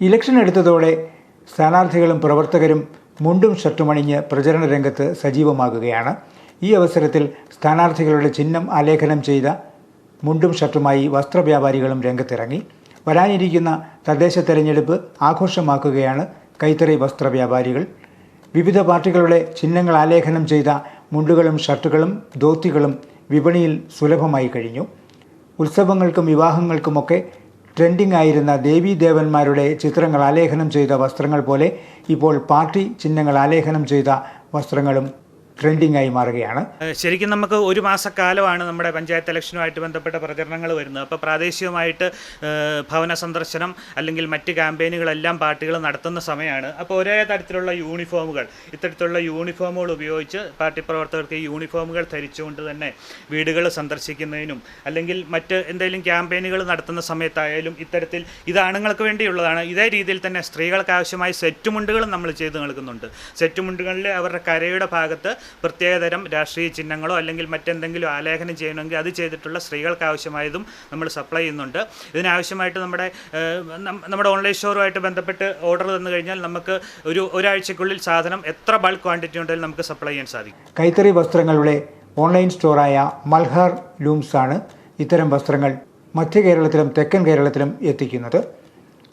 Election എടുത്തതോടെ സ്ഥാനാർത്ഥികളും പ്രവർത്തകരും മുണ്ടും ഷർട്ടുമണിഞ്ഞ് പ്രചരണ രംഗത്ത് സജീവമാകുകയാണ്. ഈ അവസരത്തിൽ സ്ഥാനാർത്ഥികളുടെ ചിഹ്നം ആലേഖനം ചെയ്ത മുണ്ടും ഷർട്ടുമായി വസ്ത്രവ്യാപാരികളും രംഗത്തിറങ്ങി. വരാനിരിക്കുന്ന തദ്ദേശ തെരഞ്ഞെടുപ്പ് ആഘോഷമാക്കുകയാണ് കൈത്തറി വസ്ത്രവ്യാപാരികൾ. വിവിധ പാർട്ടികളുടെ ചിഹ്നങ്ങൾ ആലേഖനം ചെയ്ത മുണ്ടുകളും ഷർട്ടുകളും ധോത്തികളും വിപണിയിൽ സുലഭമായി കഴിഞ്ഞു. ഉത്സവങ്ങൾക്കും വിവാഹങ്ങൾക്കുമൊക്കെ ട്രെൻഡിംഗ് ആയിരുന്ന ദേവീദേവന്മാരുടെ ചിത്രങ്ങൾ ആലേഖനം ചെയ്ത വസ്ത്രങ്ങൾ പോലെ ഇപ്പോൾ പാർട്ടി ചിഹ്നങ്ങൾ ആലേഖനം ചെയ്ത വസ്ത്രങ്ങളും ട്രെൻഡിംഗ് ആയി മാറുകയാണ് ശരിക്കും നമുക്ക് ഒരു മാസക്കാലമാണ് നമ്മുടെ പഞ്ചായത്ത് ഇലക്ഷനുമായിട്ട് ബന്ധപ്പെട്ട പ്രചരണങ്ങൾ വരുന്നത്. അപ്പോൾ പ്രാദേശികമായിട്ട് ഭവന സന്ദർശനം അല്ലെങ്കിൽ മറ്റ് ക്യാമ്പയിനുകളെല്ലാം പാർട്ടികൾ നടത്തുന്ന സമയമാണ്. അപ്പോൾ ഒരേ തരത്തിലുള്ള യൂണിഫോമുകൾ ഇത്തരത്തിലുള്ള യൂണിഫോമുകൾ ഉപയോഗിച്ച് പാർട്ടി പ്രവർത്തകർക്ക് ഈ യൂണിഫോമുകൾ ധരിച്ചുകൊണ്ട് തന്നെ വീടുകൾ സന്ദർശിക്കുന്നതിനും അല്ലെങ്കിൽ മറ്റ് എന്തെങ്കിലും ക്യാമ്പയിനുകൾ നടത്തുന്ന സമയത്തായാലും ഇത്തരത്തിൽ ഇത് ആണുങ്ങൾക്ക് വേണ്ടിയുള്ളതാണ്. ഇതേ രീതിയിൽ തന്നെ സ്ത്രീകൾക്ക് ആവശ്യമായ സെറ്റുമുണ്ടുകളും നമ്മൾ ചെയ്ത് നൽകുന്നുണ്ട്. സെറ്റുമുണ്ടുകളിൽ അവരുടെ കരയുടെ ഭാഗത്ത് പ്രത്യേകതരം രാഷ്ട്രീയ ചിഹ്നങ്ങളോ അല്ലെങ്കിൽ മറ്റെന്തെങ്കിലും ആലേഖനം ചെയ്യണമെങ്കിൽ അത് ചെയ്തിട്ടുള്ള സ്ത്രീകൾക്ക് ആവശ്യമായതും നമ്മൾ സപ്ലൈ ചെയ്യുന്നുണ്ട്. ഇതിനാവശ്യമായിട്ട് നമ്മുടെ നമ്മുടെ ഓൺലൈൻ സ്റ്റോറുമായിട്ട് ബന്ധപ്പെട്ട് ഓർഡർ തന്നു കഴിഞ്ഞാൽ നമുക്ക് ഒരു ഒരാഴ്ചക്കുള്ളിൽ സാധനം എത്ര ബൾക്ക് ക്വാണ്ടിറ്റി ഉണ്ടെങ്കിലും നമുക്ക് സപ്ലൈ ചെയ്യാൻ സാധിക്കും. കൈത്തറി വസ്ത്രങ്ങളുടെ ഓൺലൈൻ സ്റ്റോറായ മൽഹാർ ലൂംസ് ആണ് ഇത്തരം വസ്ത്രങ്ങൾ മധ്യ കേരളത്തിലും തെക്കൻ കേരളത്തിലും എത്തിക്കുന്നത്.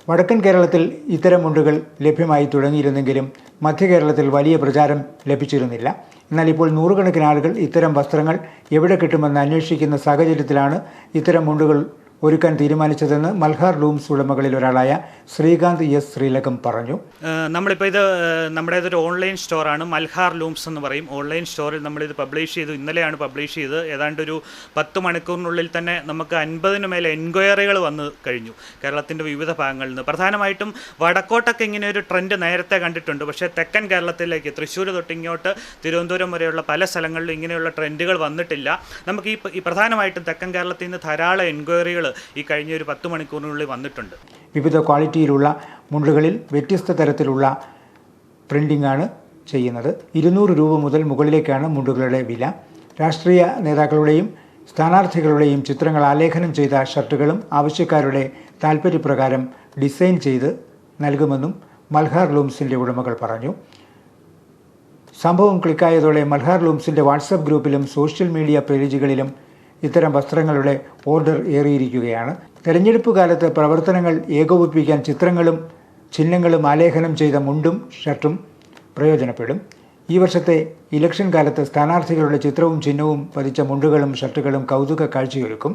വടക്കൻ കേരളത്തിൽ ഇത്തരം മുണ്ടുകൾ ലഭ്യമായി തുടങ്ങിയിരുന്നെങ്കിലും മധ്യ കേരളത്തിൽ വലിയ പ്രചാരം ലഭിച്ചിരുന്നില്ല. എന്നാൽ ഇപ്പോൾ നൂറുകണക്കിന് ആളുകൾ ഇത്തരം വസ്ത്രങ്ങൾ എവിടെ കിട്ടുമെന്ന് അന്വേഷിക്കുന്ന സാഹചര്യത്തിലാണ് ഇത്തരം മുണ്ടുകൾ ഒരുക്കാൻ തീരുമാനിച്ചതെന്ന് മൽഹാർ ലൂംസ് ഉടമകളിൽ ഒരാളായ ശ്രീകാന്ത് എസ് ശ്രീലകം പറഞ്ഞു. നമ്മളിപ്പോൾ ഇത് നമ്മുടെ നമ്മുടേതൊരു ഓൺലൈൻ സ്റ്റോറാണ്. മൽഹാർ ലൂംസ് എന്ന് പറയും. ഓൺലൈൻ സ്റ്റോറിൽ നമ്മളിത് പബ്ലിഷ് ചെയ്തു. ഇന്നലെയാണ് പബ്ലിഷ് ചെയ്ത് ഏതാണ്ട് ഒരു പത്ത് മണിക്കൂറിനുള്ളിൽ തന്നെ നമുക്ക് അൻപതിന് മേലെ എൻക്വയറികൾ വന്നു കഴിഞ്ഞു. കേരളത്തിന്റെ വിവിധ ഭാഗങ്ങളിൽ നിന്ന്. പ്രധാനമായിട്ടും വടക്കോട്ടൊക്കെ ഇങ്ങനെ ഒരു ട്രെൻഡ് നേരത്തെ കണ്ടിട്ടുണ്ട്. പക്ഷേ തെക്കൻ കേരളത്തിലേക്ക് തൃശ്ശൂർ തൊട്ടിങ്ങോട്ട് തിരുവനന്തപുരം വരെയുള്ള പല സ്ഥലങ്ങളിലും ഇങ്ങനെയുള്ള ട്രെൻഡുകൾ വന്നിട്ടില്ല. നമുക്ക് ഈ പ്രധാനമായിട്ടും തെക്കൻ കേരളത്തിൽ നിന്ന് ധാരാളം എൻക്വയറികൾ ഈ കഴിഞ്ഞ ഒരു പത്ത് മണിക്കൂറിനുള്ളിൽ വന്നിട്ടുണ്ട്. വിവിധ ക്വാളിറ്റിയിലുള്ള മുണ്ടുകളിൽ വ്യത്യസ്ത തരത്തിലുള്ള ആണ് ചെയ്യുന്നത്. ഇരുന്നൂറ് രൂപ മുതൽ മുകളിലേക്കാണ് മുണ്ടുകളുടെ വില. രാഷ്ട്രീയ നേതാക്കളുടെയും സ്ഥാനാർത്ഥികളുടെയും ചിത്രങ്ങൾ ആലേഖനം ചെയ്ത ഷർട്ടുകളും ആവശ്യക്കാരുടെ താൽപ്പര്യപ്രകാരം ഡിസൈൻ ചെയ്ത് നൽകുമെന്നും മൽഹാർ ലൂംസിന്റെ ഉടമകൾ പറഞ്ഞു. സംഭവം ക്ലിക്കായതോടെ മൽഹാർ ലൂംസിന്റെ വാട്സപ്പ് ഗ്രൂപ്പിലും സോഷ്യൽ മീഡിയ പേജുകളിലും ഇത്തരം വസ്ത്രങ്ങളുടെ ഓർഡർ ഏറിയിരിക്കുകയാണ്. തെരഞ്ഞെടുപ്പ് കാലത്ത് പ്രവർത്തനങ്ങൾ ഏകോപിപ്പിക്കാൻ ചിത്രങ്ങളും ചിഹ്നങ്ങളും ആലേഖനം ചെയ്ത മുണ്ടും ഷർട്ടും പ്രയോജനപ്പെടും. ഈ വർഷത്തെ ഇലക്ഷൻ കാലത്ത് സ്ഥാനാർത്ഥികളുടെ ചിത്രവും ചിഹ്നവും പതിച്ച മുണ്ടുകളും ഷർട്ടുകളും കൗതുക കാഴ്ചയൊരുക്കും